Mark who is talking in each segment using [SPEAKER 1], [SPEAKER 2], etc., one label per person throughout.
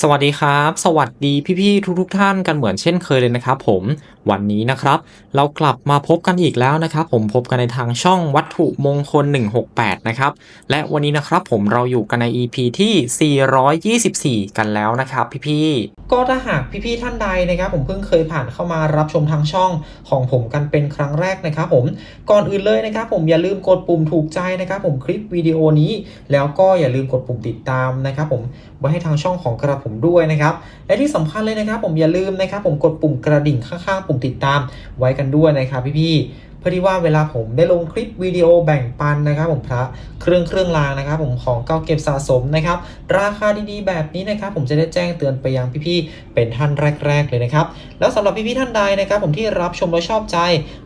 [SPEAKER 1] สวัสดีครับ สวัสดีพี่ๆทุกๆท่านกันเหมือนเช่นเคยเลยนะครับผมวันนี้นะครับ เรากลับมาพบกันอีกแล้วนะครับ ผมพบกันในทางช่องวัตถุมงคล 168 นะครับ และวันนี้นะครับผมเราอยู่กันใน EP ที่ 424 กันแล้วนะครับ พี่ๆก็ถ้าหากพี่ๆท่านใดนะครับ ผมเพิ่งเคยผ่านเข้ามารับชมทางช่องของผมกันเป็นครั้งแรกนะครับ ผมก่อนอื่นเลยนะครับ ผมอย่าลืมกดปุ่มถูกใจนะครับ ผมคลิปวิดีโอนี้ แล้วก็อย่าลืมกดปุ่มติดตามนะครับ ผมไว้ให้ทางช่องของกระผมด้วยนะครับ และที่สำคัญเลยนะครับ ผมอย่าลืมนะครับ ผมกดปุ่มกระดิ่งข้างๆปุ่มติดตามไว้กันด้วยนะครับพี่ๆ พื่อที่ว่าเวลาผมได้ลงคลิปวิดีโอแบ่งปันนะครับ ผมพระเครื่องเครื่องรางนะครับ ผมของเก่าเก็บสะสมนะครับ ราคาดีๆ แบบนี้นะครับ ผมจะได้แจ้งเตือนไปยังพี่ๆเป็นท่านแรก ๆ เลยนะครับ แล้วสำหรับพี่ๆท่านใดนะครับ ผมที่รับชมแล้วชอบใจ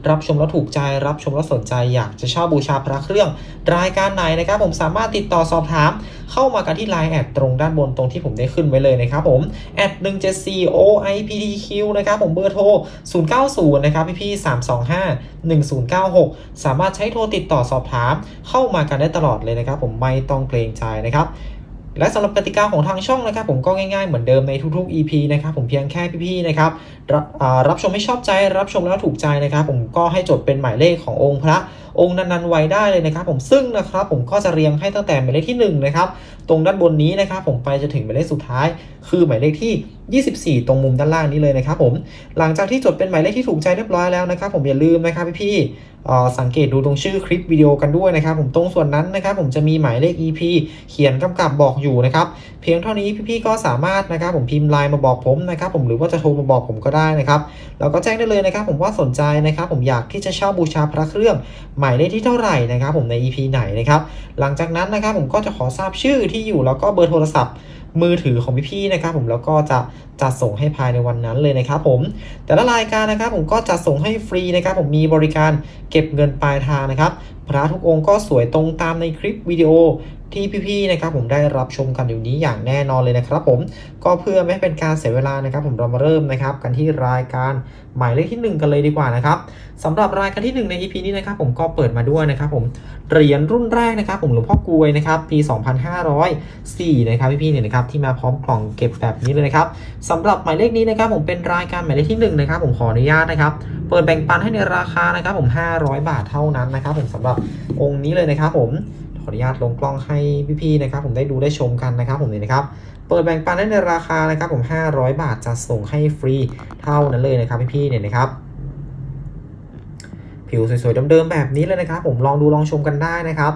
[SPEAKER 1] รับชมแล้วถูกใจ รับชมแล้วสนใจ อยากจะเช่าบูชาพระเครื่อง รายการไหนนะครับ ผมสามารถติดต่อสอบถาม เข้ามากันที่ Line แอดตรงด้านบนตรงที่ผมได้ขึ้นไว้เลยนะครับผมแอด174 OIPTQ นะครับผมเบอร์โทร090นะครับพี่พี่325 1096 สามารถใช้โทรติดต่อสอบถามเข้ามากันได้ตลอดเลยนะครับ ผมไม่ต้องเกรงใจนะครับและสำหรับกติกาของทางช่องนะครับ ผมก็ง่ายๆเหมือนเดิมในทุกๆ EP นะครับผมเพียงแค่พี่ๆนะครับรับอ่ารับชมให้ชอบใจรับชมแล้วถูกใจนะครับ ผมก็ให้จดเป็นหมายเลขขององค์พระ องค์นั้นๆไว้ได้เลยนะครับผมซึ่งนะครับผมก็จะเรียงให้ตั้งแต่หมายเลขที่หนึ่งนะครับ ตรงด้านบนนี้นะครับผมไปจะถึงหมายเลขสุดท้าย คือหมายเลขที่ 24 ตรงมุมด้านล่างนี้เลยนะครับผมหลังจากที่จดเป็นหมายเลขที่ถูกใจเรียบร้อยแล้วนะครับผมอย่าลืมนะครับพี่ๆสังเกตดูตรงชื่อคลิปวิดีโอกันด้วยนะครับผมตรงส่วนนั้นนะครับผมจะมีหมายเลข EP เขียนกำกับบอกอยู่นะครับเพียงเท่านี้พี่ๆก็สามารถนะครับผมพิมพ์ไลน์มาบอกผมนะครับผมหรือว่าจะโทรมาบอกผมก็ได้นะครับแล้วก็แจ้งได้เลยนะครับผมว่าสนใจนะครับผมอยากที่จะเช่าบูชาพระเครื่องหมายเลขที่เท่าไหร่นะครับผมใน EP ไหนนะครับหลังจากนั้นนะครับผมก็จะขอทราบชื่อที่อยู่แล้วก็เบอร์โทรศัพท์มือถือของพี่ๆนะครับผมแล้วก็จะจัดส่งให้ภายในวันนั้นเลยนะครับผมแต่ละรายการนะครับผมก็จัดส่งให้ฟรีนะครับผมมีบริการเก็บเงินปลายทางนะครับพระทุกองค์ก็สวยตรงตามในคลิปวิดีโอ ที่พี่ๆนะครับผมได้รับชมกันอยู่นี้อย่างแน่นอนเลยนะครับผมก็เพื่อไม่ให้เป็นการเสียเวลานะครับ ผมเรามาเริ่มนะครับกันที่รายการหมายเลขที่ 1 กันเลยดีกว่านะครับสำหรับรายการที่ 1 ใน EP นี้นะครับผมก็เปิดมาด้วยนะครับผมเหรียญรุ่นแรกนะครับ ผมหลวงพ่อกลวยนะครับปี 2504นะครับพี่ๆเนี่ยนะครับที่มาพร้อมกล่องเก็บแบบนี้เลยนะครับสำหรับหมายเลขนี้นะครับ ผมเป็นรายการหมายเลขที่1นะครับผมขออนุญาตนะครับเปิดแบ่งปันให้ในราคานะครับผม 500 บาทเท่านั้นนะครับผมสำหรับองค์นี้เลยนะครับผม ออนุญาตลงกล้องให้พี่ๆนะครับผมได้ดูได้ชมกันนะครับผมเนี่ยนะครับเปิดแบ่งปันได้ในราคานะครับผม 500 บาทจะส่งให้ฟรีเท่านั้นเลยนะครับพี่ๆเนี่ยนะครับผิวสวยๆเดิมๆแบบนี้เลยนะครับ ผมลองดูลองชมกันได้นะครับ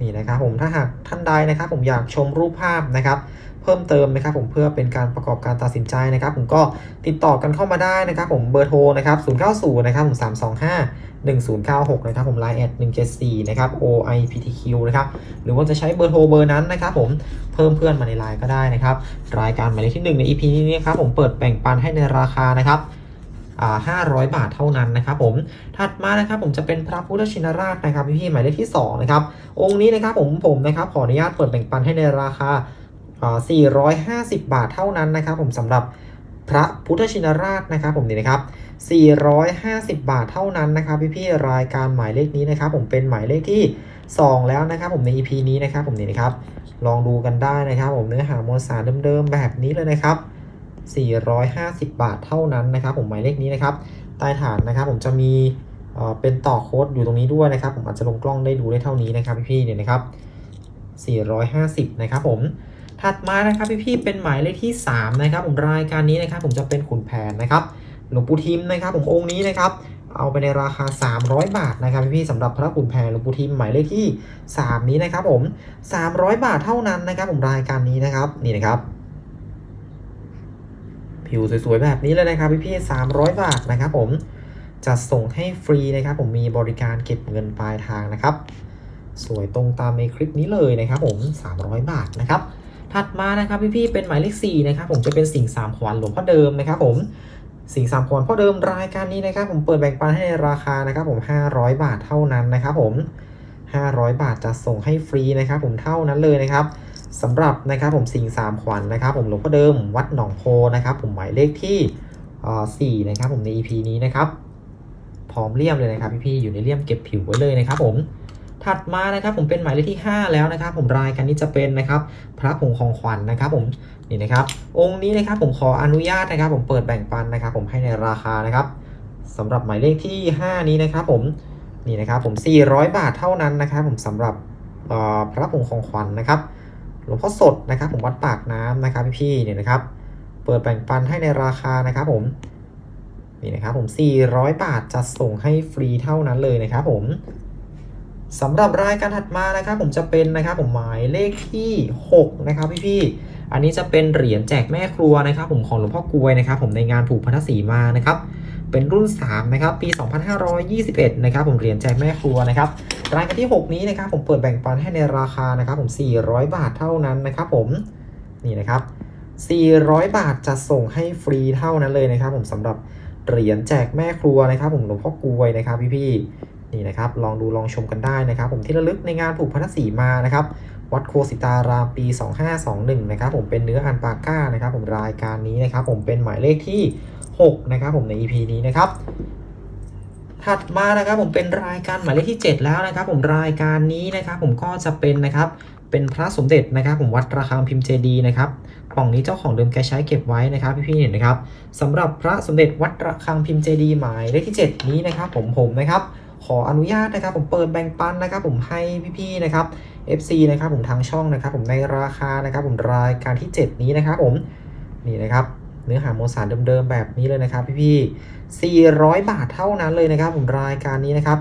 [SPEAKER 1] นี่นะครับผมถ้าหากท่านใดนะครับ ผมอยากชมรูปภาพนะครับ เพิ่มเติมนะครับผมเพื่อเป็นการประกอบการตัดสินใจนะครับ ผมก็ติดต่อกันเข้ามาได้นะครับ ผมเบอร์โทรนะครับ090นะครับผม325 1096 นะครับผม line แอด174 นะครับ OIPTQ นะครับ หรือว่าจะใช้เบอร์โทรเบอร์นั้นนะครับผม เพิ่มเพื่อนมาในไลน์ก็ได้นะครับ รายการหมายเลขที่ 1 ใน EP นี้นะครับผมเปิดแบ่งปันให้ในราคานะครับอ่า500 บาทเท่านั้นนะครับผม ถัดมานะครับผมจะเป็นพระพุทธชินราชนะครับพี่ๆหมายเลขที่2นะครับ องค์นี้นะครับผมผมนะครับขออนุญาตเปิดแบ่งปันให้ในราคา 450 บาทเท่านั้นนะครับ ผมสำหรับพระพุทธชินราชนะครับ ผมนี่นะครับ 450 บาทเท่านั้นนะครับพี่ๆรายการหมายเลขนี้นะครับ ผมเป็นหมายเลขที่ 2 แล้วนะครับ ผมใน EP นี้นะครับ ผมนี่นะครับ ลองดูกันได้นะครับ ผมเนื้อหามวลสารเดิมๆแบบนี้เลยนะครับ 450 บาทเท่านั้นนะครับ ผมหมายเลขนี้นะครับใต้ฐานนะครับ ผมจะมีเป็นต่อโค้ดอยู่ตรงนี้ด้วยนะครับ ผมอาจจะลงกล้องได้ดูได้เท่านี้นะครับพี่ๆเนี่ยนะครับ 450 นะครับผม ถัดมานะครับพี่ๆเป็นหมายเลขที่ 3 นะครับ ผมรายการนี้นะครับ ผมจะเป็นขุนแผนนะครับหลวงปู่ทิมนะครับ ผมองค์นี้นะครับ เอาไปในราคา 300 บาทนะครับพี่ๆสำหรับพระขุนแผนหลวงปู่ทิมหมายเลขที่ 3 นี้นะครับ ผม 300 บาทเท่านั้นนะครับ ผมรายการนี้นะครับนี่นะครับ ผิวสวยๆแบบนี้เลยนะครับพี่ๆ300 บาทนะครับ ผมจะส่งให้ฟรีนะครับ ผมมีบริการเก็บเงินปลายทางนะครับ สวยตรงตามในคลิปนี้เลยนะครับ ผม 300 บาทนะครับ ถัดมานะครับพี่ๆเป็นหมายเลข4นะครับผมจะเป็นสิ่งสามขวัญหลวงพ่อเดิมนะครับผมสิ่งสามขวัญพ่อเดิมรายการนี้นะครับ ผมเปิดแบ่งปันให้ในราคานะครับผม 500 บาทเท่านั้นนะครับผม 500 บาทจะส่งให้ฟรีนะครับ ผมเท่านั้นเลยนะครับสำหรับนะครับผมสิ่งสามขวัญนะครับ ผมหลวงพ่อเดิมวัดหนองโพนะครับ ผมหมายเลขที่เอ่นะครับ ผมใน EP นี้นะครับพร้อมเลี่ยมเลยนะครับพี่ๆอยู่ในเลี่ยมเก็บผิวไว้เลยนะครับ ผม ถัดมานะครับผมเป็นหมายเลขที่ 5 แล้วนะครับ ผมรายการนี้จะเป็นนะครับ พระผงของขวัญนะครับ ผมนี่นะครับ องค์นี้นะครับผมขออนุญาตนะครับ ผมเปิดแบ่งปันนะครับ ผมให้ในราคานะครับสำหรับหมายเลขที่ 5 นี้นะครับ ผมนี่นะครับ ผม 400 บาทเท่านั้นนะครับ ผมสำหรับพระผงของขวัญนะครับหลวงพ่อสดนะครับ ผมวัดปากน้ำนะครับพี่ๆเนี่ยนะครับ เปิดแบ่งปันให้ในราคานะครับผมนี่นะครับผม 400 บาทจะส่งให้ฟรีเท่านั้นเลยนะครับผม สำหรับรายการถัดมานะครับผมจะเป็นนะครับผมหมายเลขที่ 6 นะครับพี่ๆอันนี้จะเป็นเหรียญแจกแม่ครัวนะครับผมของหลวงพ่อกลวยนะครับผมในงานผูกพันธสีมานะครับเป็นรุ่น 3 นะครับ ปี 2521 นะครับผมเหรียญแจกแม่ครัวนะครับรายการที่ 6 นี้นะครับผมเปิดแบ่งปันให้ในราคานะครับผม 400 บาทเท่านั้นนะครับผมนี่นะครับ 400 บาทจะส่งให้ฟรีเท่านั้นเลยนะครับ ผมสำหรับเหรียญแจกแม่ครัวนะครับ ผมหลวงพ่อกลวยนะครับพี่ๆ นี่นะครับลองดูลองชมกันได้นะครับ ผมที่ระลึกในงานผูกพันธสีมานะครับวัดโคสิตารามปี 2521 นะครับผมเป็นเนื้ออันปาก้านะครับ ผมรายการนี้นะครับ ผมเป็นหมายเลขที่ 6 นะครับ ผมใน EP นี้นะครับถัดมานะครับผมเป็นรายการหมายเลขที่ 7 แล้วนะครับ ผมรายการนี้นะครับผมก็จะเป็นนะครับเป็นพระสมเด็จนะครับ ผมวัดระฆังพิมพ์เจดีย์นะครับกล่องนี้เจ้าของเดิมแกใช้เก็บไว้นะครับพี่ๆเห็นนะครับสำหรับพระสมเด็จวัดระฆังพิมพ์เจดีย์หมายเลขที่ 7 นี้นะครับ ผมผมนะครับ ขออนุญาตนะครับ ผมเปิดแบ่งปันนะครับ ผมให้พี่ๆนะครับ FC นะครับผมทางช่องนะครับ ผมในราคานะครับ ผมรายการที่ 7 นี้นะครับ ผมนี่นะครับเนื้อหาโมสารเดิมๆแบบนี้เลยนะครับ พี่ๆ400 บาทเท่านั้นเลยนะครับ ผมรายการนี้นะครับ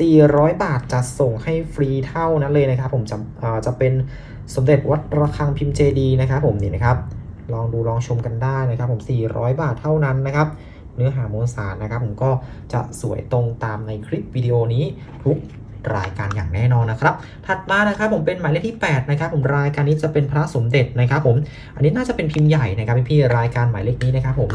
[SPEAKER 1] 400 บาทจะส่งให้ฟรีเท่านั้นเลยนะครับ ผมจะอ่าจะเป็นสมเด็จวัดระฆังพิมพ์เจดีย์นะครับ ผมนี่นะครับ ลองดูลองชมกันได้นะครับ ผม 400 บาทเท่านั้นนะครับ เนื้อหามวลสารนะครับ ผมก็จะสวยตรงตามในคลิปวิดีโอนี้ทุกรายการอย่างแน่นอนนะครับ ถัดมานะครับผมเป็นหมายเลขที่ 8 นะครับ ผมรายการนี้จะเป็นพระสมเด็จนะครับ ผม อันนี้น่าจะเป็นพิมพ์ใหญ่นะครับพี่รายการหมายเลขนี้นะครับ ผม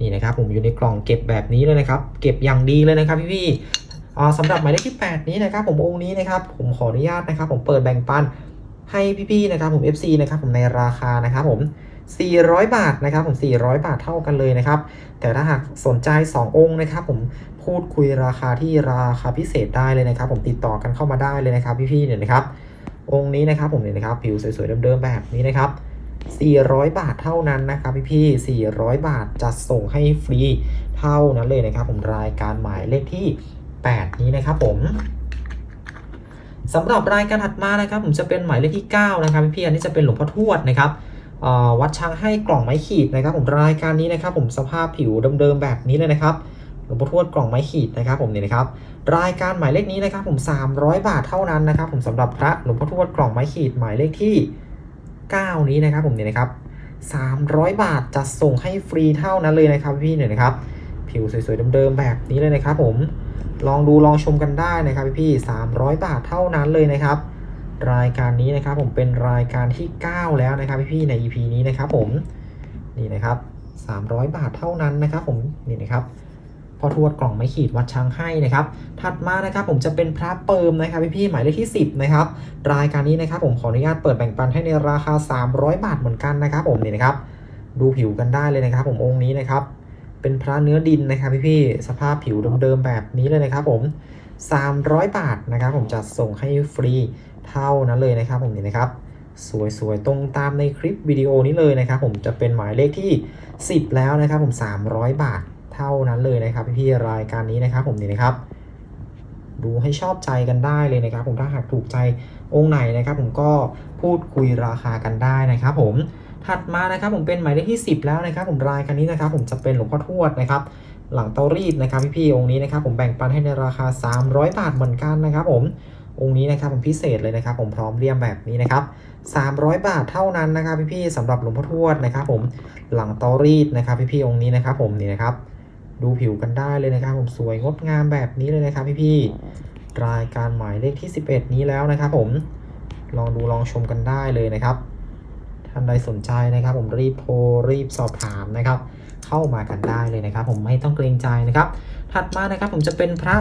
[SPEAKER 1] นี่นะครับ ผมอยู่ในกล่องเก็บแบบนี้เลยนะครับ เก็บอย่างดีเลยนะครับพี่ๆอสำหรับหมายเลขที่ 8 นี้นะครับ ผมองค์นี้นะครับ ผมขออนุญาตนะครับ ผมเปิดแบ่งปันให้พี่ๆนะครับ ผม FC นะครับ ผมในราคานะครับ ผม 400 บาทนะครับผม 400 บาทเท่ากันเลยนะครับ แต่ถ้าหากสนใจ 2 องค์นะครับ ผมพูดคุยราคาที่ราคาพิเศษได้เลยนะครับ ผมติดต่อกันเข้ามาได้เลยนะครับ พี่ๆเนี่ยนะครับ องค์นี้นะครับผมเนี่ยนะครับผิวสวยๆเดิมๆแบบนี้นะครับ400 บาทเท่านั้นนะครับพี่ๆ400 บาทจะส่งให้ฟรีเท่านั้นเลยนะครับ ผมรายการหมายเลขที่ 8 นี้นะครับผมสำหรับรายการถัดมานะครับ ผมจะเป็นหมายเลขที่ 9 นะครับพี่ๆอันนี้จะเป็นหลวงพ่อทวดนะครับ วัดช้างให้กล่องไม้ขีดนะครับ ผมรายการนี้นะครับ ผมสภาพผิวเดิมๆแบบนี้เลยนะครับหลวงพ่อทวดกล่องไม้ขีดนะครับผมเนี่ยนะครับรายการหมายเลขนี้นะครับ ผม 300 บาทเท่านั้นนะครับ ผมสำหรับพระหลวงพ่อทวดกล่องไม้ขีดหมายเลขที่ 9 นี้นะครับ ผมเนี่ยนะครับ 300 บาทจะส่งให้ฟรีเท่านั้นเลยนะครับพี่เนี่ยนะครับ ผิวสวยๆเดิมๆแบบนี้เลยนะครับ ผมลองดูลองชมกันได้นะครับพี่ๆ300 บาทเท่านั้นเลยนะครับ รายการนี้นะครับผมเป็นรายการที่ 9 แล้วนะครับพี่ๆใน EP นี้นะครับผมนี่นะครับ300 บาทเท่านั้นนะครับผมนี่นะครับพอทวดกล่องไม้ขีดวัดช้างให้นะครับ ถัดมานะครับผมจะเป็นพระเปิมนะครับพี่พี่ๆหมายเลขที่ 10นะครับรายการนี้นะครับผมขออนุญาตเปิดแบ่งปันให้ในราคา 300 บาทเหมือนกันนะครับ ผมนี่นะครับ ดูผิวกันได้เลยนะครับ ผมองค์นี้นะครับ เป็นพระเนื้อดินนะครับพี่พี่ๆสภาพผิวเดิมๆแบบนี้เลยนะครับ ผม 300 บาทนะครับ ผมจะส่งให้ฟรีเท่านั้นเลยนะครับ ผมนี่นะครับ สวยๆ ตรงตามในคลิปวิดีโอนี้เลยนะครับ ผมจะเป็นหมายเลขที่ 10 แล้วนะครับ ผม 300 บาทเท่านั้นเลยนะครับพี่ๆรายการนี้นะครับ ผมนี่นะครับ ดูให้ชอบใจกันได้เลยนะครับ ผมถ้าหากถูกใจองค์ไหนนะครับ ผมก็พูดคุยราคากันได้นะครับ ผมถัดมานะครับผมเป็นหมายเลขที่ 10 แล้วนะครับ ผมรายการนี้นะครับ ผมจะเป็นหลวงพ่อทวดนะครับ หลังเตารีดนะครับพี่ๆองค์นี้นะครับผมแบ่งปันให้ในราคา 300 บาทเหมือนกันนะครับผมองค์นี้นะครับผมพิเศษเลยนะครับ ผมพร้อมเรียมแบบนี้นะครับ 300 บาทเท่านั้นนะครับพี่ๆสำหรับหลวงพ่อทวดนะครับ ผมหลังเตารีดนะครับพี่ๆองค์นี้นะครับ ผมนี่นะครับ ดูผิวกันได้เลยนะครับ ผมสวยงดงามแบบนี้เลยนะครับ พี่ๆรายการหมายเลขที่ 11 นี้แล้วนะครับ ผมลองดูลองชมกันได้เลยนะครับท่านใดสนใจนะครับ ผมรีบโทรรีบสอบถามนะครับ เข้ามากันได้เลยนะครับ ผมไม่ต้องเกรงใจนะครับ ถัดมานะครับผมจะเป็นพระ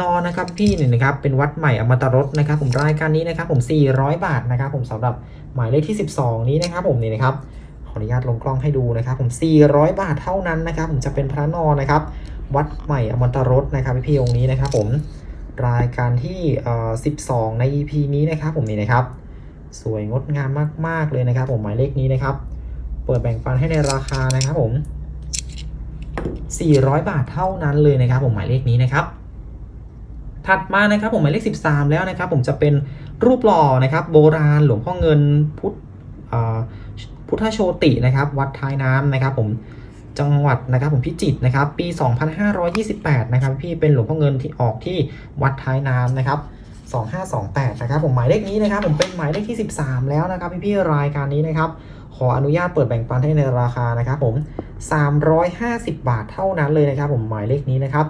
[SPEAKER 1] นอนนะครับพี่หนึ่งนะครับเป็นวัดใหม่อมตะรสนะครับ ผมรายการนี้นะครับ ผม 400 บาทนะครับ ผมสำหรับหมายเลขที่ 12 นี้นะครับ ผมนี่นะครับขออนุญาตลงกล้องให้ดูนะครับ ผม 400 บาทเท่านั้นนะครับ ผมจะเป็นพระนอนนะครับ วัดใหม่อมตะรสนะครับพี่ๆองค์นี้นะครับ ผมรายการที่เอ่อ12 ใน EP นี้นะครับ ผมนี่นะครับ สวยงดงามมาก ๆ เลยนะครับ ผมหมายเลขนี้นะครับ เปิดแบ่งปันให้ในราคานะครับผม 400 บาทเท่านั้นเลยนะครับผมหมายเลขนี้นะครับ ถัดมานะครับผมหมายเลข 13 แล้วนะครับ ผมจะเป็นรูปหล่อนะครับ โบราณหลวงพ่อเงินพุทธพุทธโชตินะครับ วัดท้ายน้ำนะครับ ผมจังหวัดนะครับผมพิจิตรนะครับ ปี 2528 นะครับ พี่เป็นหลวงพ่อเงินที่ออกที่วัดท้ายน้ำนะครับ2528 นะครับ ผมหมายเลขนี้นะครับ ผมเป็นหมายเลขที่ 13 แล้วนะครับ พี่ๆรายการนี้นะครับ ขออนุญาตเปิดแบ่งปันให้ในราคานะครับผม 350 บาทเท่านั้นเลยนะครับ ผมหมายเลขนี้นะครับ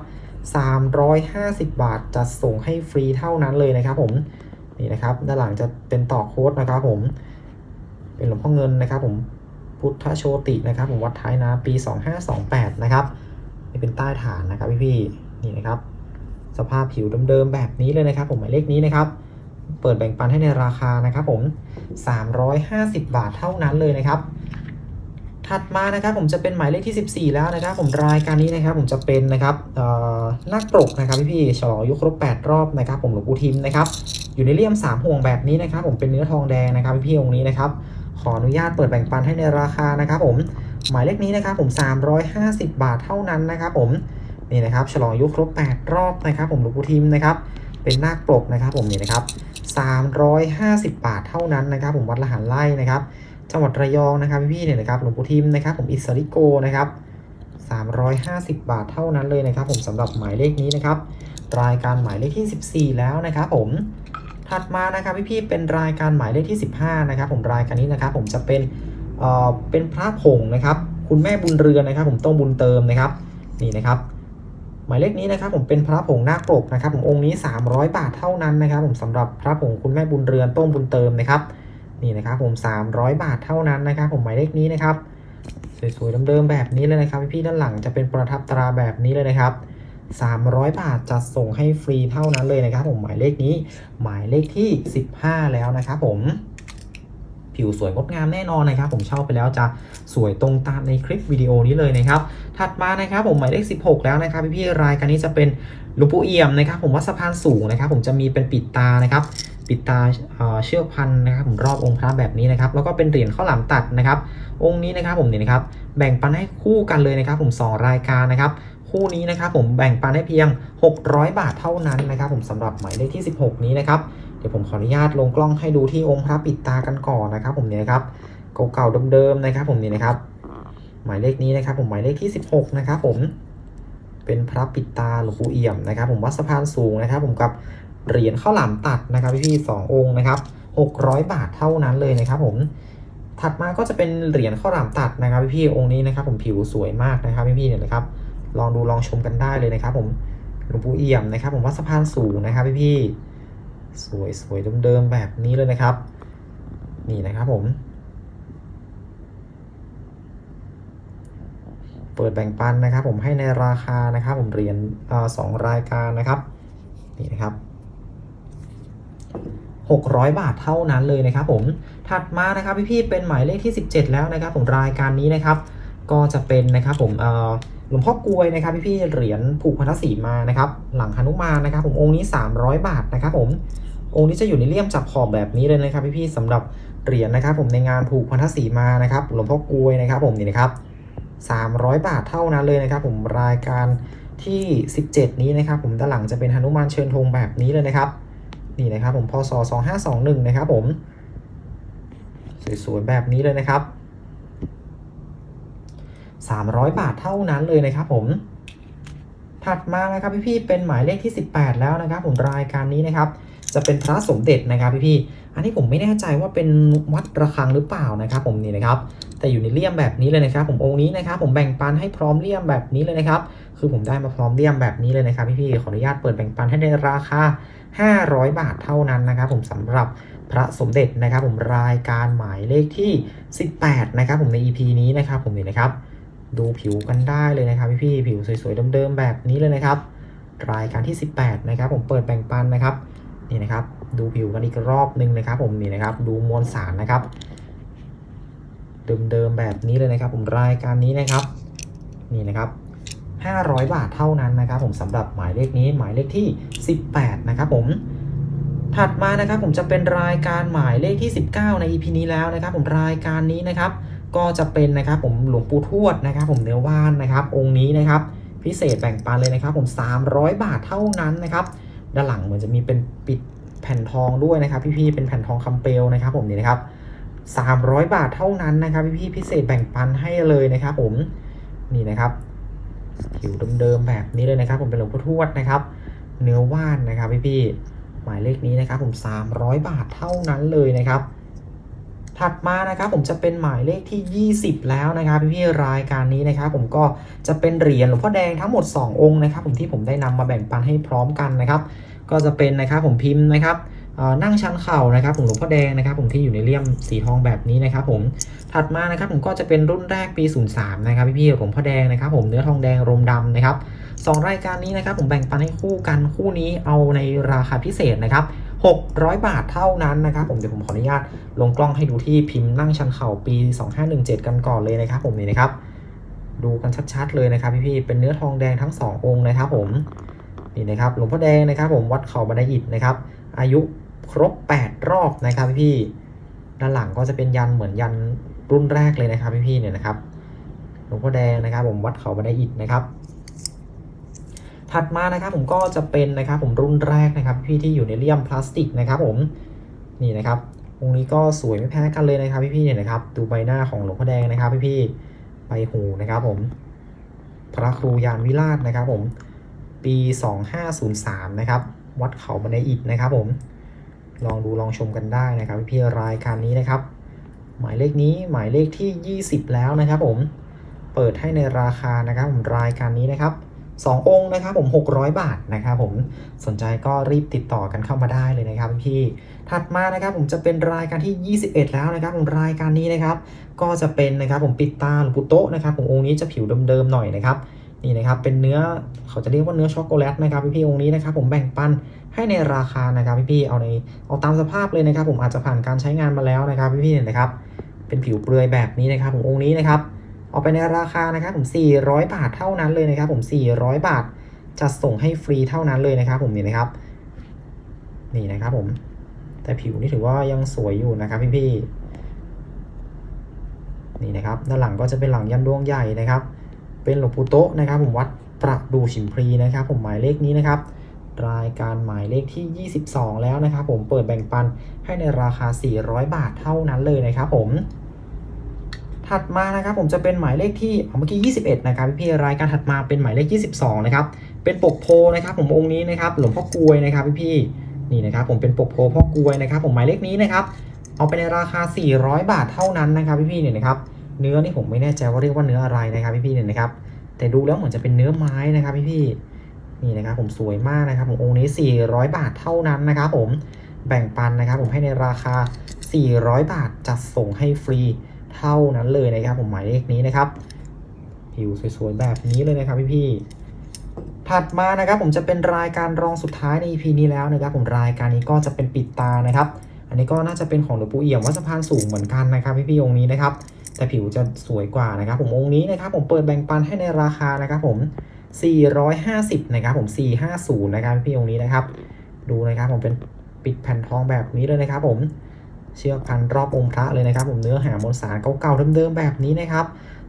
[SPEAKER 1] 350 บาทจะส่งให้ฟรีเท่านั้นเลยนะครับ ผมนี่นะครับ ด้านหลังจะเป็นต่อโค้ดนะครับ ผม เป็นหลวงพ่อเงินนะครับ ผมพุทธโชตินะครับ ผมวัดท้ายนาปี 2528 นะครับนี่เป็นใต้ฐานนะครับพี่ๆนี่นะครับ สภาพผิวเดิมๆแบบนี้เลยนะครับ ผมหมายเลขนี้นะครับ เปิดแบ่งปันให้ในราคานะครับผม 350 บาทเท่านั้นเลยนะครับ ถัดมานะครับผมจะเป็นหมายเลขที่ 14 แล้วนะครับ ผมรายการนี้นะครับ ผมจะเป็นนะครับนักปรกนะครับพี่ๆฉลองอายุครบ 8 รอบนะครับ ผมหลวงปู่ทิมนะครับ อยู่ในเลี่ยม 3 ห่วงแบบนี้นะครับ ผมเป็นเนื้อทองแดงนะครับพี่ๆองค์นี้นะครับขออนุญาตเปิดแบ่งปันให้ในราคานะครับผมหมายเลขนี้นะครับผม 350 บาทเท่านั้นนะครับผมนี่นะครับฉลองอายุครบ 8 รอบนะครับ ผมหลวงปู่ทิมนะครับเป็นนาคปรกนะครับผมนี่นะครับ 350 บาทเท่านั้นนะครับ ผมวัดละหันไล่นะครับ จังหวัดระยองนะครับพี่ๆเนี่ยนะครับหลวงปู่ทิมนะครับ ผมอิสริโกนะครับ350 บาทเท่านั้นเลยนะครับ ผมสำหรับหมายเลขนี้นะครับ รายการหมายเลขที่ 14 แล้วนะครับ ผมถัดมานะครับพี่ๆเป็นรายการหมายเลขที่ 15 นะครับ ผมรายการนี้นะครับ ผมจะเป็นเอ่อเป็นพระผงนะครับ คุณแม่บุญเรือนนะครับ ผมต้องบุญเติมนะครับ นี่นะครับ หมายเลขนี้นะครับผมเป็นพระผงนาคปรกนะครับผมองค์นี้ 300 บาทเท่านั้นนะครับ ผมสำหรับพระผงคุณแม่บุญเรือนต้มบุญเติมนะครับนี่นะครับผม 300 บาทเท่านั้นนะครับ ผมหมายเลขนี้นะครับสวยๆเดิมๆแบบนี้เลยนะครับ พี่ๆด้านหลังจะเป็นประทับตราแบบนี้เลยนะครับ 300 บาทจะส่งให้ฟรีเท่านั้นเลยนะครับ ผมหมายเลขนี้หมายเลขที่ 15 แล้วนะครับผม ผิวสวยงดงามแน่นอนนะครับ ผมเช่าไปแล้วจะสวยตรงตามในคลิปวิดีโอนี้เลยนะครับถัดมานะครับผมหมายเลข 16 แล้วนะครับพี่ๆรายการนี้จะเป็นลวงปู่เอี่ยมนะครับ ผมวัดสะพานสูงนะครับ ผมจะมีเป็นปิดตานะครับ ปิดตาเชือกพันนะครับ ผมรอบองค์พระแบบนี้นะครับ แล้วก็เป็นเหรียญข้าวหลามตัดนะครับ องค์นี้นะครับผมนี่นะครับแบ่งปันให้คู่กันเลยนะครับ ผม2รายการนะครับคู่นี้นะครับผมแบ่งปันให้เพียง 600 บาทเท่านั้นนะครับ ผมสำหรับหมายเลขที่ 16 นี้นะครับ เดี๋ยวผมขออนุญาตลงกล้องให้ดูที่องค์พระปิดตากันก่อนนะครับ ผมเนี่ยครับเก่าๆเดิมๆนะครับ ผมนี่นะครับ หมายเลขนี้นะครับ ผมหมายเลขที่ 16 นะครับ ผมเป็นพระปิดตาหลวงปู่เอี่ยมนะครับ ผมวัดสะพานสูงนะครับ ผมกับเหรียญข้าวหลามตัดนะครับพี่ๆสององค์นะครับ600 บาทเท่านั้นเลยนะครับผมถัดมาก็จะเป็นเหรียญข้าวหลามตัดนะครับพี่ๆองค์นี้นะครับ ผมผิวสวยมากนะครับพี่ๆเนี่ยนะครับ ลองดูลองชมกันได้เลยนะครับ ผมหลวงปู่เอี่ยมนะครับ ผมวัดสะพานสูงนะครับพี่ๆ สวยสวยเดิมๆแบบนี้เลยนะครับ นี่นะครับผม เปิดแบ่งปันนะครับ ผมให้ในราคานะครับ ผมเหรียญสองรายการนะครับนี่นะครับ600 บาทเท่านั้นเลยนะครับ ผม ถัดมานะครับพี่ๆเป็นหมายเลขที่ 17 แล้วนะครับ ผมรายการนี้นะครับ ก็จะเป็นนะครับผมเอ่อ หลวงพ่อกลวยนะครับพี่ๆเหรียญผูกพันธสีมานะครับ หลังหนุมานนะครับ ผมองค์นี้ 300 บาทนะครับ ผมองค์นี้จะอยู่ในเลี่ยมจับขอบแบบนี้เลยนะครับ พี่ๆสำหรับเหรียญนะครับ ผมในงานผูกพันธสีมานะครับ หลวงพ่อกลวยนะครับ ผมนี่นะครับ 300 บาทเท่านั้นเลยนะครับ ผมรายการที่ 17 นี้นะครับ ผมด้านหลังจะเป็นหนุมานเชิญธงแบบนี้เลยนะครับ นี่นะครับ ผมพศ2521นะครับ ผมสวยๆแบบนี้เลยนะครับ 300 บาทเท่านั้นเลยนะครับผม ถัดมานะครับพี่ๆเป็นหมายเลขที่ 18 แล้วนะครับ ผมรายการนี้นะครับ จะเป็นพระสมเด็จนะครับพี่ๆอันนี้ผมไม่แน่ใจว่าเป็นวัดระฆังหรือเปล่านะครับ ผมนี่นะครับ แต่อยู่ในเลี่ยมแบบนี้เลยนะครับ ผมองค์นี้นะครับ ผมแบ่งปันให้พร้อมเลี่ยมแบบนี้เลยนะครับ คือผมได้มาพร้อมเลี่ยมแบบนี้เลยนะครับพี่ๆขออนุญาตเปิดแบ่งปันให้ในราคา500 บาทเท่านั้นนะครับ ผมสำหรับพระสมเด็จนะครับ ผมรายการหมายเลขที่ 18 นะครับ ผมใน EP นี้นะครับ ผมนี่นะครับ ดูผิวกันได้เลยนะครับพี่ๆผิวสวยๆเดิมๆแบบนี้เลยนะครับ รายการที่ 18 นะครับ ผมเปิดแบ่งปันนะครับนี่นะครับ ดูผิวกันอีกรอบหนึ่งนะครับ ผมนี่นะครับ ดูมวลสารนะครับ เดิมๆแบบนี้เลยนะครับ ผมรายการนี้นะครับ นี่นะครับ500 บาทเท่านั้นนะครับ ผมสำหรับหมายเลขนี้หมายเลขที่ 18 นะครับ ผมถัดมานะครับผมจะเป็นรายการหมายเลขที่ 19 ใน EP นี้แล้วนะครับ ผมรายการนี้นะครับ ก็จะเป็นนะครับผมหลวงปู่ทวดนะครับ ผมเนื้อว่านนะครับ องค์นี้นะครับ พิเศษแบ่งปันเลยนะครับ ผม 300 บาทเท่านั้นนะครับ ด้านหลังเหมือนจะมีเป็นปิดแผ่นทองด้วยนะครับ พี่ๆเป็นแผ่นทองคำเปลวนะครับ ผมนี่นะครับ300 บาทเท่านั้นนะครับ พี่ๆพิเศษแบ่งปันให้เลยนะครับ ผมนี่นะครับผิวเดิมๆแบบนี้เลยนะครับ ผมเป็นหลวงพ่อทวดนะครับ เนื้อว่านนะครับพี่ๆหมายเลขนี้นะครับ ผม 300 บาทเท่านั้นเลยนะครับ ถัดมานะครับผมจะเป็นหมายเลขที่ 20 แล้วนะครับพี่ๆรายการนี้นะครับผมก็จะเป็นเหรียญหลวงพ่อแดงทั้งหมด 2 องค์นะครับผมที่ผมได้นำมาแบ่งปันให้พร้อมกันนะครับ ก็จะเป็นนะครับผมพิมพ์นะครับนั่งชันเข่านะครับผมหลวงพ่อแดงนะครับผมที่อยู่ในเลี่ยมสีทองแบบนี้นะครับผมถัดมานะครับผมก็จะเป็นรุ่นแรกปี 03 นะครับพี่ๆหลวงพ่อแดงนะครับผมเนื้อทองแดงรมดำนะครับสองรายการนี้นะครับผมแบ่งปันให้คู่กันคู่นี้เอาในราคาพิเศษนะครับ 600 บาทเท่านั้นนะครับผมเดี๋ยวผมขออนุญาตลงกล้องให้ดูที่พิมพ์นั่งชันเข่าปี 2517 กันก่อนเลยนะครับผมนี่นะครับ ดูกันชัดๆเลยนะครับพี่ๆเป็นเนื้อทองแดงทั้ง 2 องค์นะครับผมนี่นะครับหลวงพ่อแดงนะครับผมวัดเขาบันไดอิฐนะครับ อายุครบ 8 รอบนะครับพี่ๆด้านหลังก็จะเป็นยันเหมือนยันรุ่นแรกเลยนะครับพี่ๆเนี่ยนะครับหลวงพ่อแดงนะครับ ผมวัดเขาบันไดอิฐนะครับ ถัดมานะครับผมก็จะเป็นนะครับผมรุ่นแรกนะครับพี่ที่อยู่ในเลี่ยมพลาสติกนะครับผมนี่นะครับองนี้ก็สวยไม่แพ้กันเลยนะครับพี่ๆเนี่ยนะครับดูใบหน้าของหลวงพ่อแดงนะครับพี่ๆใบหูนะครับผมพระครูยานวิราชนะครับผมปี 2503 นะครับ วัดเขาบันไดอิฐนะครับผมลองดูลองชมกันได้นะครับพี่ๆรายการนี้นะครับ หมายเลขนี้หมายเลขที่ 20 แล้วนะครับผมเปิดให้ในราคานะครับผมรายการนี้นะครับ สององค์นะครับผม 600 บาทนะครับผมสนใจก็รีบติดต่อกันเข้ามาได้เลยนะครับพี่ถัดมานะครับผมจะเป็นรายการที่ 21 แล้วนะครับผมรายการนี้นะครับ ก็จะเป็นนะครับผมปิดตาหลวงปู่โตะนะครับผมองค์นี้จะผิวเดิมๆหน่อยนะครับนี่นะครับเป็นเนื้อเขาจะเรียกว่าเนื้อช็อกโกแลตนะครับพี่ๆองค์นี้นะครับผมแบ่งปันให้ในราคานะครับพี่ๆเอาในเอาตามสภาพเลยนะครับ ผมอาจจะผ่านการใช้งานมาแล้วนะครับพี่ๆเนี่ยนะครับ เป็นผิวเปลือยแบบนี้นะครับผมองค์นี้นะครับ เอาไปในราคานะครับผม 400 บาทเท่านั้นเลยนะครับ ผม 400 บาทจะส่งให้ฟรีเท่านั้นเลยนะครับผมนี่นะครับ นี่นะครับผม แต่ผิวนี่ถือว่ายังสวยอยู่นะครับพี่ๆนี่นะครับด้านหลังก็จะเป็นหลังยันดวงใหญ่นะครับ เป็นหลวงปู่โตะนะครับ ผมวัดประดูฉิมพรีนะครับ ผมหมายเลขนี้นะครับ รายการหมายเลขที่ 22 แล้วนะครับ ผมเปิดแบ่งปันให้ในราคา 400 บาทเท่านั้นเลยนะครับ ผม ถัดมานะครับผมจะเป็นหมายเลขที่เอาเมื่อกี้ 21 นะครับพี่ๆรายการถัดมาเป็นหมายเลข 22 นะครับ เป็นปกโพนะครับ ผมองค์นี้นะครับหลวงพ่อกลวยนะครับพี่ๆนี่นะครับ ผมเป็นปกโพพ่อกลวยนะครับ ผมหมายเลขนี้นะครับ เอาไปในราคา 400 บาทเท่านั้นนะครับพี่ๆเนี่ยนะครับ เนื้อนี่ผมไม่แน่ใจว่าเรียกว่าเนื้ออะไรนะครับพี่ๆเนี่ยนะครับ แต่ดูแล้วเหมือนจะเป็นเนื้อไม้นะครับพี่ๆนี่นะครับ ผมสวยมากนะครับ ผมองค์นี้ 400 บาทเท่านั้นนะครับ ผมแบ่งปันนะครับ ผมให้ในราคา 400 บาทจัดส่งให้ฟรี เท่านั้นเลยนะครับผมหมายเลขนี้นะครับผิวสวยๆแบบนี้เลยนะครับพี่ๆถัดมานะครับผมจะเป็นรายการรองสุดท้ายใน EP นี้แล้วนะครับผมรายการนี้ก็จะเป็นปิดตานะครับ อันนี้ก็น่าจะเป็นของหลวงปู่เอี่ยมวัดสะพานสูงเหมือนกันนะครับพี่ๆองค์นี้นะครับแต่ผิวจะสวยกว่านะครับผมองค์นี้นะครับผมเปิดแบ่งปันให้ในราคานะครับผม 450 นะครับผม 450 นะครับพี่ๆองค์นี้นะครับ ดูนะครับผมเป็นปิดแผ่นทองแบบนี้เลยนะครับผม เชือกพันรอบองค์พระเลยนะครับ ผมเนื้อหามวลสารเก่าๆเดิมๆแบบนี้นะครับ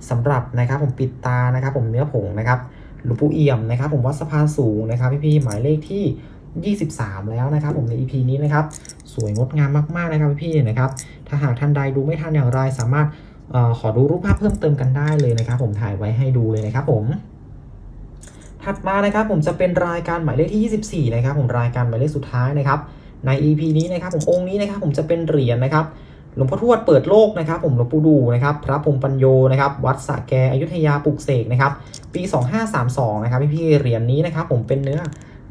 [SPEAKER 1] สำหรับนะครับผมปิดตานะครับ ผมเนื้อผงนะครับหลวงปู่เอี่ยมนะครับ ผมวัดสะพานสูงนะครับพี่ๆหมายเลขที่ 23 แล้วนะครับ ผมใน EP นี้นะครับ สวยงดงามมากๆนะครับพี่ๆนะครับ ถ้าหากท่านใดดูไม่ทันอย่างไรสามารถออขอดูรูปภาพเพิ่มเติมกันได้เลยนะครับ ผมถ่ายไว้ให้ดูเลยนะครับ ผมถัดมานะครับผมจะเป็นรายการหมายเลขที่ 24 นะครับ ผมรายการหมายเลขสุดท้ายนะครับ ใน EP นี้นะครับผมองค์นี้นะครับผมจะเป็นเหรียญนะครับหลวงพ่อทวดเปิดโลกนะครับผมหลวงปู่ดูนะครับพระพรมปัญโยนะครับวัดสะแกอยุธยาปลุกเสกนะครับปี 2532นะครับพี่ๆเหรียญนี้นะครับผมเป็นเนื้อ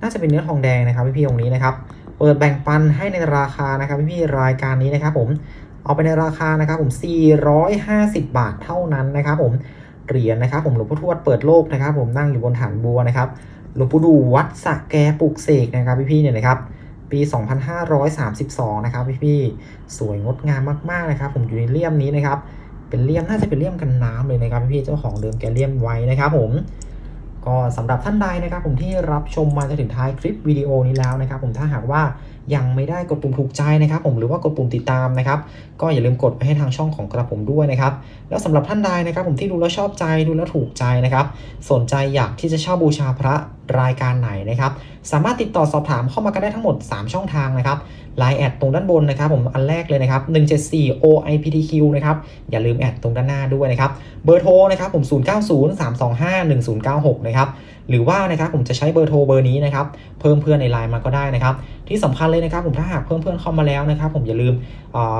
[SPEAKER 1] น่าจะเป็นเนื้อทองแดงนะครับพี่ๆองค์นี้นะครับเปิดแบ่งปันให้ในราคานะครับพี่ๆรายการนี้นะครับผมเอาไปในราคานะครับผม 450 บาทเท่านั้นนะครับผมเหรียญนะครับผมหลวงพ่อทวดเปิดโลกนะครับผมนั่งอยู่บนฐานบัวนะครับหลวงปู่ดูวัดสะแกปลุกเสกนะครับพี่ๆเนี่ยนะครับ ปี 2532 นะครับพี่ๆสวยงดงามมากๆนะครับ ผมอยู่ในเลี่ยมนี้นะครับ เป็นเลี่ยมน่าจะเป็นเลี่ยมกันน้ำเลยนะครับพี่ๆเจ้าของเดิมแกเลี่ยมไว้นะครับ ผม ก็สำหรับท่านใดนะครับ ผมที่รับชมมาจนถึงท้ายคลิปวิดีโอนี้แล้วนะครับ ผมถ้าหากว่ายังไม่ได้กดปุ่มถูกใจนะครับ ผมหรือว่ากดปุ่มติดตามนะครับ ก็อย่าลืมกดไปให้ทางช่องของกระผมด้วยนะครับ แล้วสำหรับท่านใดนะครับ ผมที่ดูแล้วชอบใจดูแล้วถูกใจนะครับ สนใจอยากที่จะเช่าบูชาพระ รายการไหนนะครับ สามารถติดต่อสอบถามเข้ามากันได้ทั้งหมด 3 ช่องทางนะครับไลน์แอดตรงด้านบนนะครับผมอันแรกเลยนะครับ 174 OIPTQ นะครับ อย่าลืมแอดตรงด้านหน้าด้วยนะครับ เบอร์โทรนะครับผม 0903251096 นะครับ หรือว่านะครับผมจะใช้เบอร์โทรเบอร์นี้นะครับ เพิ่มเพื่อนในไลน์มาก็ได้นะครับ ที่สำคัญเลยนะครับผมถ้าหากเพิ่มเพื่อนเข้ามาแล้วนะครับผมอย่าลืม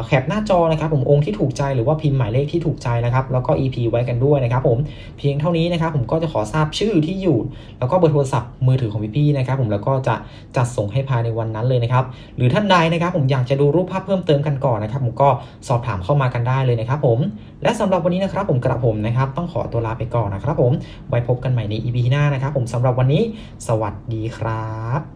[SPEAKER 1] แคปหน้าจอนะครับผมองค์ที่ถูกใจหรือว่าพิมพ์หมายเลขที่ถูกใจนะครับ แล้วก็ EP ไว้กันด้วยนะครับผมเพียงเท่านี้นะครับผมก็จะขอทราบชื่อที่อยู่ แล้วก็เบอร์โทรศัพท์มือถือของพี่ๆนะครับผมแล้วก็จะจัดส่งให้ภายในวันนั้นเลยนะครับหรือท่านใดนะครับผมอยากจะดูรูปภาพเพิ่มเติมกันก่อนนะครับผมก็สอบถามเข้ามากันได้เลยนะครับผมและสำหรับวันนี้นะครับผมกระผมนะครับต้องขอตัวลาไปก่อนนะครับผมไว้พบกันใหม่ใน EP หน้านะครับผมสำหรับวันนี้ สวัสดีครับ